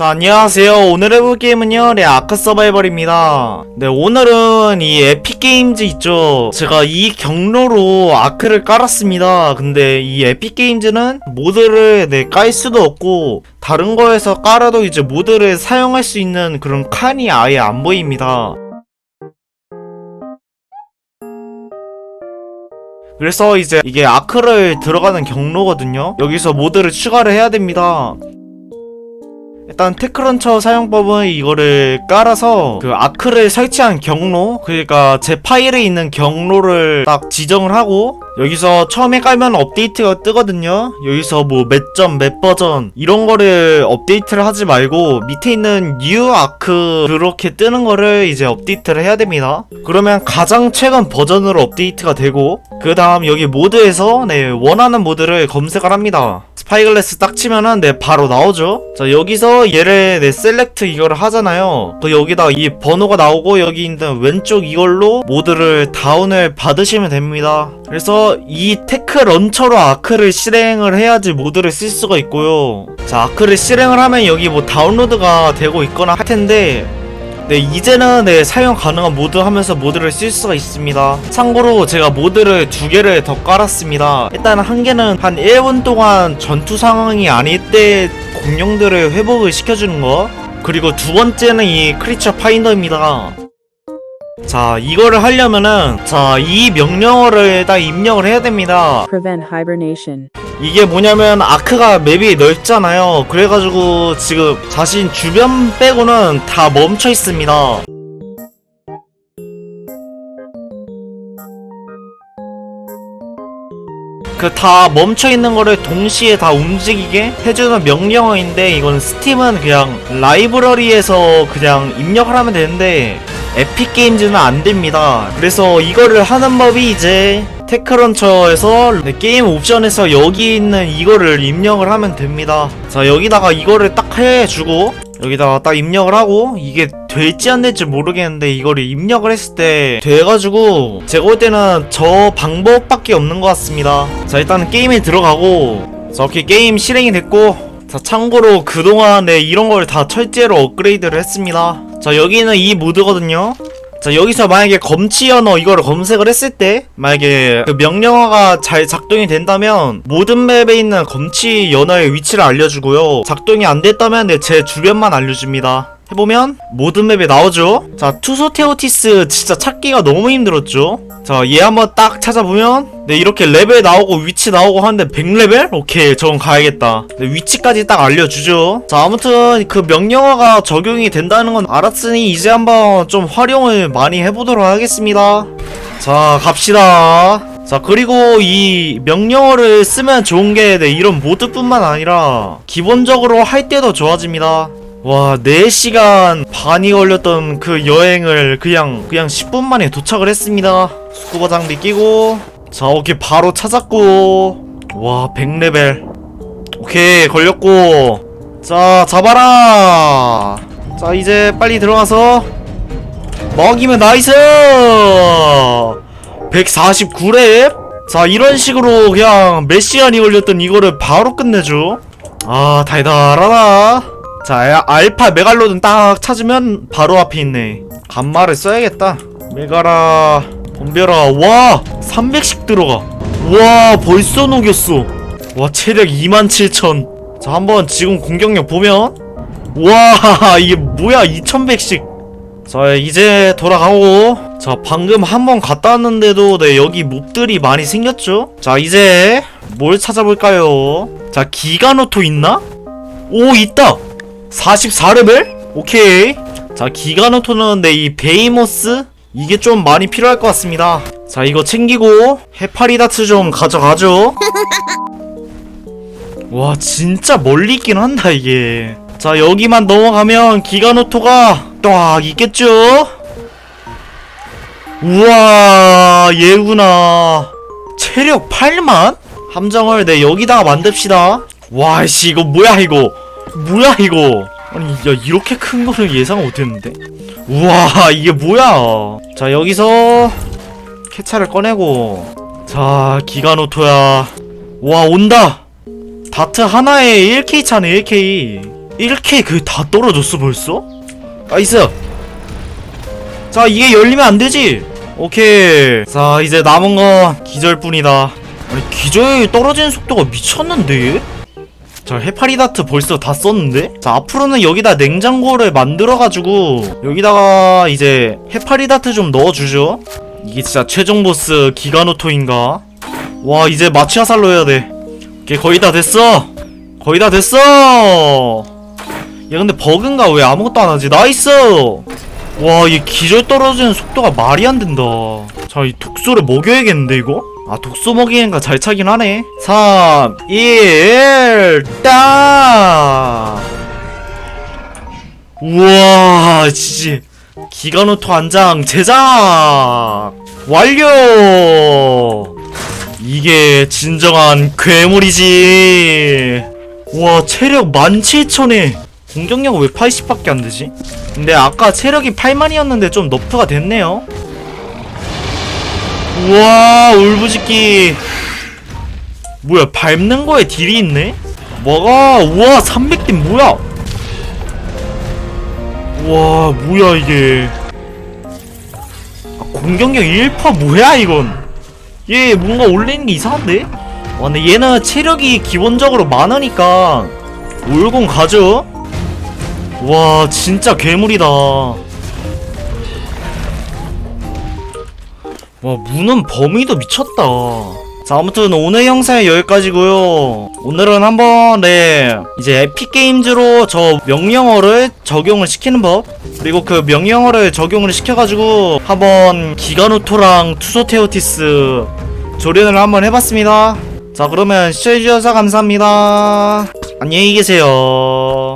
자 안녕하세요. 오늘 해볼 게임은요 네 아크 서바이벌입니다. 네 오늘은 이 에픽게임즈 있죠? 제가 이 경로로 아크를 깔았습니다. 근데 이 에픽게임즈는 모드를 네 깔 수도 없고 다른 거에서 깔아도 이제 모드를 사용할 수 있는 그런 칸이 아예 안 보입니다. 그래서 이제 이게 아크를 들어가는 경로거든요? 여기서 모드를 추가를 해야 됩니다 일단 테크런처 사용법은 이거를 깔아서 그 아크를 설치한 경로 그러니까 제 파일에 있는 경로를 딱 지정을 하고 여기서 처음에 깔면 업데이트가 뜨거든요. 여기서 뭐 몇 점 몇 버전 이런 거를 업데이트를 하지 말고 밑에 있는 뉴 아크 그렇게 뜨는 거를 이제 업데이트를 해야 됩니다. 그러면 가장 최근 버전으로 업데이트가 되고 그 다음 여기 모드에서 네 원하는 모드를 검색을 합니다. 스 파이글래스 딱 치면은 네 바로 나오죠. 자 여기서 얘를 네 셀렉트 이거를 하잖아요. 그 여기다 이 번호가 나오고 여기 있는 왼쪽 이걸로 모드를 다운을 받으시면 됩니다. 그래서 이 테크 런처로 아크를 실행을 해야지 모드를 쓸 수가 있고요. 자 아크를 실행을 하면 여기 뭐 다운로드가 되고 있거나 할 텐데 네 이제는 네 사용 가능한 모드 하면서 모드를 쓸 수가 있습니다. 참고로 제가 모드를 두 개를 더 깔았습니다. 일단 한 개는 한 1분 동안 전투 상황이 아닐 때 공룡들을 회복을 시켜주는 거. 그리고 두 번째는 이 크리처 파인더입니다 자 이거를 하려면은 자 이 명령어를 딱 입력을 해야 됩니다 prevent hibernation, 이게 뭐냐면 아크가 맵이 넓잖아요. 그래가지고 지금 자신 주변 빼고는 다 멈춰 있습니다. 그 다 멈춰 있는 거를 동시에 다 움직이게 해주는 명령어인데 이건 스팀은 그냥 라이브러리에서 그냥 입력을 하면 되는데 에픽 게임즈는 안 됩니다. 그래서 이거를 하는 법이 이제 테크런처에서 네, 게임 옵션에서 여기 있는 이거를 입력을 하면 됩니다. 자 여기다가 이거를 딱 해주고 여기다가 딱 입력을 하고 이게 될지 안 될지 모르겠는데 이거를 입력을 했을 때 돼가지고 제가 볼 때는 저 방법밖에 없는 것 같습니다. 자 일단 게임에 들어가고 자 오케이 게임 실행이 됐고 자 참고로 그동안 네 이런 걸 다 철제로 업그레이드를 했습니다. 자 여기는 이 모드거든요. 자 여기서 만약에 검치 언어 이거를 검색을 했을 때 만약에 그 명령어가 잘 작동이 된다면 모든 맵에 있는 검치 연어의 위치를 알려주고요 작동이 안 됐다면 네, 제 주변만 알려줍니다 해보면 모든 맵에 나오죠? 자 투소 테오티스 진짜 찾기가 너무 힘들었죠? 자 얘 한번 딱 찾아보면 네 이렇게 레벨 나오고 위치 나오고 하는데 100레벨? 오케이 저건 가야겠다. 네, 위치까지 딱 알려주죠. 자 아무튼 그 명령어가 적용이 된다는 건 알았으니 이제 한번 좀 활용을 많이 해보도록 하겠습니다. 자 갑시다. 자 그리고 이 명령어를 쓰면 좋은 게 네, 이런 모드뿐만 아니라 기본적으로 할 때도 좋아집니다 와 4시간 반이 걸렸던 그 여행을 그냥 그냥 10분 만에 도착을 했습니다. 스쿠버 장비 끼고. 자 오케이 바로 찾았고. 와 100레벨. 오케이 걸렸고. 자 잡아라! 자 이제 빨리 들어가서 먹이면 나이스! 149렙 자 이런 식으로 그냥 몇 시간이 걸렸던 이거를 바로 끝내줘. 아 달달하다 자 아- 알파 메갈로돈 딱 찾으면 바로 앞에 있네. 간말을 써야겠다. 메가라 덤벼라. 와 300씩 들어가. 와 벌써 녹였어. 와 체력 27,000 자 한번 지금 공격력 보면. 와 이게 뭐야 2100씩. 자 이제 돌아가고. 자 방금 한번 갔다 왔는데도 네 여기 몹들이 많이 생겼죠? 자 이제 뭘 찾아볼까요? 자 기가노토 있나? 오 있다 44레벨? 오케이. 자 기가노토는 네이 베이모스? 이게 좀 많이 필요할 것 같습니다. 자 이거 챙기고 해파리다트 좀 가져가죠. 와 진짜 멀리 있긴 한다 이게. 자 여기만 넘어가면 기가노토가 딱 있겠죠? 우와 얘구나. 체력 8만? 함정을 네 여기다가 만듭시다. 와씨 이거 뭐야 이거 뭐야 이거? 아니 야 이렇게 큰 거를 예상 못했는데? 우와 이게 뭐야? 자 여기서 캐차를 꺼내고. 자 기가노토야. 와 온다! 다트 하나에 1K 차네 1K 1K 그 다 떨어졌어 벌써? 나이스! 자 이게 열리면 안 되지? 오케이. 자 이제 남은 건 기절뿐이다. 아니 기절 떨어지는 속도가 미쳤는데 자 해파리다트 벌써 다 썼는데? 자 앞으로는 여기다 냉장고를 만들어가지고 여기다가 이제 해파리다트 좀 넣어주죠. 이게 진짜 최종 보스 기가노토인가? 와 이제 마취 화살로 해야 돼. 오케이 거의 다 됐어. 거의 다 됐어. 야 근데 버그인가? 왜 아무것도 안 하지? 나이스! 와이 기절 떨어지는 속도가 말이 안 된다. 자이 독소를 먹여야겠는데 이거 아 독소 먹이니까 잘 차긴 하네. 3 2 1 딱! 우와 지지. 기가노토 한장 제작! 완료! 이게 진정한 괴물이지. 와 체력 17,000에. 공격력 왜 80밖에 안 되지? 근데 아까 체력이 8만이었는데 좀 너프가 됐네요 우와 울부짖기 뭐야 밟는 거에 딜이 있네? 뭐가 우와 300딜 뭐야 우와 뭐야 이게 아, 공격력 1% 뭐야 이건 얘 뭔가 올리는 게 이상한데? 와 근데 얘는 체력이 기본적으로 많으니까 올공 가죠? 와 진짜 괴물이다 와 무는 범위도 미쳤다. 자 아무튼 오늘 영상은 여기까지고요. 오늘은 한번 네 이제 에픽게임즈로 저 명령어를 적용을 시키는 법 그리고 그 명령어를 적용을 시켜가지고 한번 기가노토랑 투소테오티스 조련을 한번 해봤습니다. 자 그러면 시청해주셔서 감사합니다. 안녕히 계세요